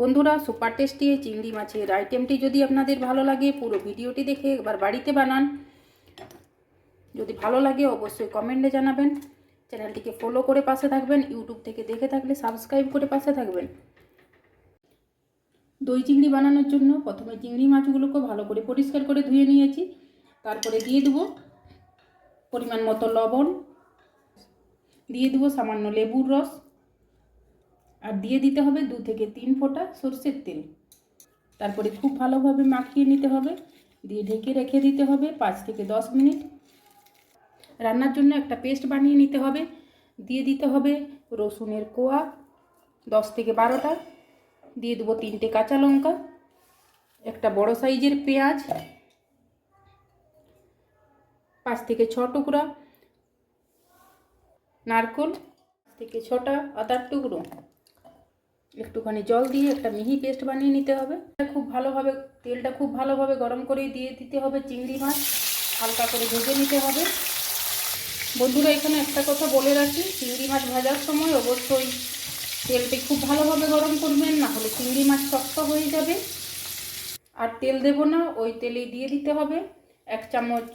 বন্ধুরা super tasty চিংড়ি মাছের আইটেমটি যদি আপনাদের ভালো লাগে, পুরো ভিডিওটি দেখে একবার বাড়িতে বানান। যদি ভালো লাগে, অবশ্যই কমেন্টে জানাবেন। চ্যানেলটিকে ফলো করে পাশে থাকবেন ইউটিউব থেকে দেখে থাকলে সাবস্ক্রাইব করে পাশে থাকবেন। দই চিংড়ি বানানোর জন্য প্রথমে চিংড়ি মাছগুলোকে ভালো করে পরিষ্কার করে ধুয়ে নিয়েছি। তারপরে দিয়ে দেবো পরিমাণ মতো লবণ। দিয়ে দেবো সামান্য লেবুর রস। আর দিয়ে দিতে হবে দু থেকে তিন ফোঁটা সরষের তেল। তারপরে খুব ভালোভাবে মাখিয়ে নিতে হবে, দিয়ে ঢেকে রেখে দিতে হবে পাঁচ থেকে দশ মিনিট। রান্নার জন্য একটা পেস্ট বানিয়ে নিতে হবে, দিয়ে দিতে হবে রসুনের কোয়া দশ থেকে বারোটা, দিয়ে দেবো তিনটে কাঁচা লঙ্কা, একটা বড় সাইজের পেঁয়াজ, পাঁচ থেকে ছ টুকরা নারকোল থেকে ছটা আদার টুকরো। একটুখানি জল দিয়ে একটা মিহি পেস্ট বানিয়ে নিতে হবে। খুব ভালোভাবে, তেলটা খুব ভালোভাবে গরম করে দিয়ে দিতে হবে চিংড়ি মাছ। হালকা করে ভেজে নিতে হবে। বন্ধুরা, এখানে একটা কথা বলে রাখি, চিংড়ি মাছ ভাজার সময় অবশ্যই তেলটি খুব ভালোভাবে গরম করবেন, না হলে চিংড়ি মাছ শক্ত হয়ে যাবে। আর তেল দেব না, ওই তেলেই দিয়ে দিতে হবে এক চামচ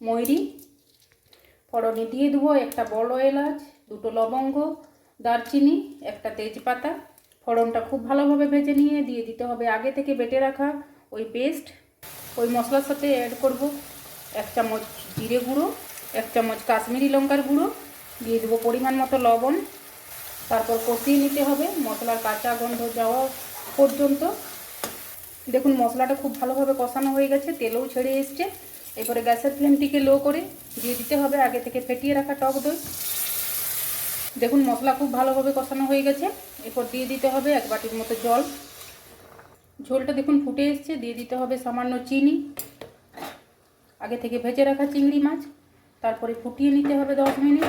ময়রি। ফড়নে দিয়ে দেবো একটা বড় এলাচ, দুটো লবঙ্গ দারচিনি, একটা তেজপাতা, ফোড়নটা খুব ভালোভাবে ভেজে নিয়ে দিয়ে দিতে হবে। আগে থেকে বেটে রাখা ওই পেস্ট, ওই মশলার সাথে অ্যাড করব এক চামচ জিরে গুঁড়ো, এক চামচ কাশ্মীরি লঙ্কার গুঁড়ো, দিয়ে দেবো পরিমাণ মতো লবণ। তারপর কষিয়ে নিতে হবে মশলার কাঁচা গন্ধ যাওয়া পর্যন্ত। দেখুন, মশলাটা খুব ভালোভাবে কষানো হয়ে গেছে, তেলও ছেড়ে এসছে। এরপরে গ্যাসের ফ্লেমটিকে লো করে দিয়ে দিতে হবে আগে থেকে ফেটিয়ে রাখা টক দই। দেখুন, মশলা খুব ভালোভাবে কষানো হয়ে গেছে। এরপর দিয়ে দিতে হবে এক বাটির মতো জল। ঝোলটা দেখুন ফুটে এসছে। দিয়ে দিতে হবে সামান্য চিনি। আগে থেকে ভেজে রাখা চিংড়ি মাছ। তারপরে ফুটিয়ে নিতে হবে দশ মিনিট।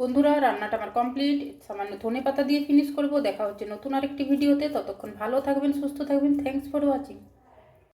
বন্ধুরা, রান্নাটা আমার কমপ্লিট। সামান্য ধনে পাতা দিয়ে ফিনিশ করব। দেখা হচ্ছে নতুন আরেকটি ভিডিওতে। ততক্ষণ ভালো থাকবেন, সুস্থ থাকবেন। Thanks for watching